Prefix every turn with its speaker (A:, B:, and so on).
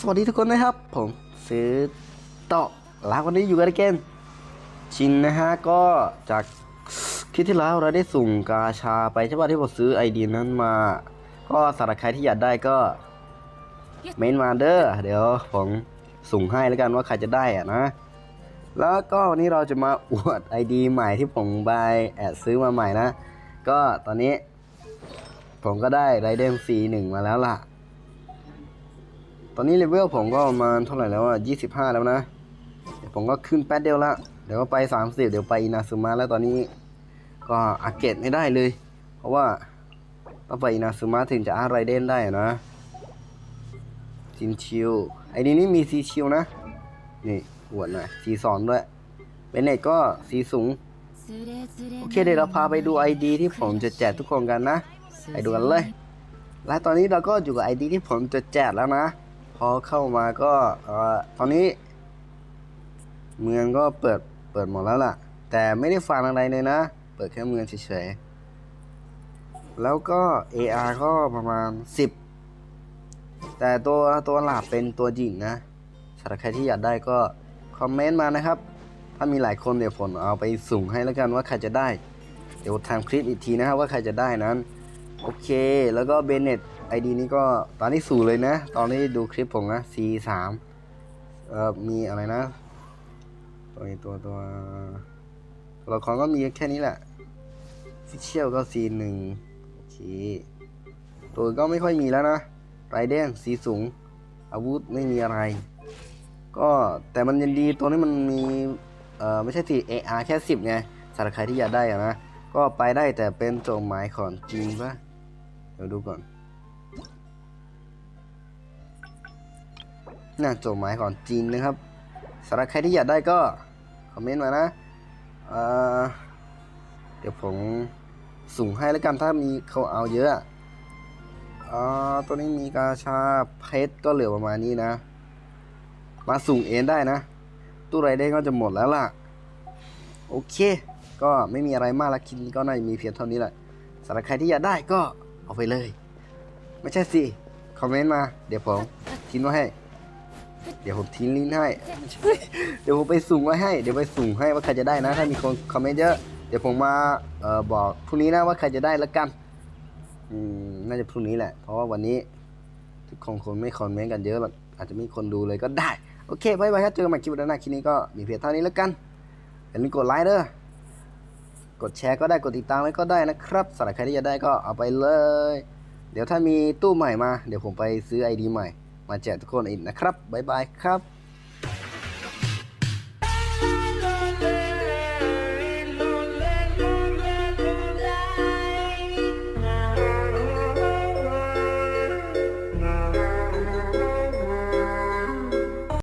A: สวัสดีทุกคนนะครับ ผมซื้อต่อลาวันนี้อยู่กันเกนชินนะฮะ ก็จากคลิปที่แล้วเราได้สุ่มกาชาไปใช่ป่ะที่ผมซื้อไอดีนั้นมา ก็สำหรับใครที่อยากได้ก็เมนมาเดอร์เดี๋ยวผมสุ่มให้แล้วกันว่าใครจะได้อะนะ แล้วก็วันนี้เราจะมาอวดไอดีใหม่ที่ผมไปแอดซื้อมาใหม่นะ ก็ตอนนี้ ผมก็ได้ไรเดนซีหนึ่งมาแล้วล่ะ ตอนนี้เลเวลผมก็ประมาณเท่าไหร่แล้วอะยี่สิบห้าแล้วนะ เดี๋ยวผมก็ขึ้นแป๊ดเดียวละ เดี๋ยวก็ไปสามสิบเดี๋ยวไปอินาซึมะแล้วตอนนี้ก็อาเกตไม่ได้เลย เพราะว่าต้องไปอินาซึมะถึงจะอาไรเดนได้นะจินชิวไอ้นี่นี่มีซีชิวนะ นี่อวดหน่อยซีสอนด้วยเป็นเน็ตก็ซีสูง โอเคเดี๋ยวเราพาไปดู ID ที่ผมจะแจกทุกคนกันนะ ไปดูกันเลย และตอนนี้เราก็อยู่กับ ID ที่ผมจะแจกแล้วนะ พอเข้ามาก็ตอนนี้ เมืองก็เปิดเปิดหมดแล้วล่ะ แต่ไม่ได้ฟังอะไรเลยนะ เปิดแค่เมืองเฉยๆ แล้วก็ AR ก็ประมาณ 10 แต่ตัวตัวหลักเป็นตัวหญิงนะสำหรับใครที่อยากได้ก็ คอมเมนต์มานะครับ ถ้ามีหลายคนเดี๋ยวผมเอาไปสุ่มให้แล้วกันว่าใครจะได้ เดี๋ยวทำคลิปอีกทีนะครับว่าใครจะได้นั้น โอเค แล้วก็เบนเน็ตไอดีนี้ก็ตอนนี้สู่เลยนะ ตอนนี้ดูคลิปผมนะ C3 เอ่อมีอะไรนะ ตัวตัวตัวตัวละครก็มีแค่นี้แหละฟิเชียลก็ C1 โอเค ตัวก็ไม่ค่อยมีแล้วนะไรเดนสีสูง อาวุธไม่มีอะไร ก็แต่มันยังดีตัวนี้มันมีเอ่อไม่ใช่สิ AR แค่ 10ไงสำหรับใครที่อยากได้อะนะ ก็ไปได้แต่เป็นโจทย์หมายของจริงปะ เดี๋ยวดูก่อน น่าโจทย์หมายของจริงนะครับสำหรับใครที่อยากได้ก็ คอมเมนต์มานะเอ่อเดี๋ยวผมสุ่มให้แล้วกันถ้ามีเขาเอาเยอะอ่าตัวนี้มีกาชาเพชรก็เหลือประมาณนี้นะ มาสุ่มเองได้นะ ตู้ไรได้ก็จะหมดแล้วล่ะ โอเค ก็ไม่มีอะไรมากละคินก็น่าจะมีเพียงเท่านี้แหละสำหรับใครที่อยากได้ก็ เอาไปเลย ไม่ใช่สิ คอมเมนต์มา เดี๋ยวผมทิ้งไว้ให้ เดี๋ยวผมทิ้งลิงก์ให้ เดี๋ยวผมไปสุ่มไว้ให้ เดี๋ยวไปสุ่มให้ว่าใครจะได้นะ ถ้ามีคนคอมเมนต์เยอะ เดี๋ยวผมมาเอ่อบอกพรุ่งนี้นะว่าใครจะได้ละกัน อืม น่าจะพรุ่งนี้แหละ เพราะว่าวันนี้ ทุกคนคงไม่คอมเมนต์กันเยอะหรอกอาจจะไม่มีคนดูเลยก็ได้ โอเคบายบายครับ เจอกันใหม่คลิปหน้าคลิปนี้ก็มีเพียงเท่านี้ล้วกันอย่าลืมกดไลค์เด้อ กดแชร์ก็ได้กดติดตามไว้ก็ได้นะครับสำหรับใครที่จะได้ก็เอาไปเลย เดี๋ยวถ้ามีตู้ใหม่มา เดี๋ยวผมไปซื้อไอดีใหม่ มาแจกทุกคนอีกนะครับบ๊ายบายครับ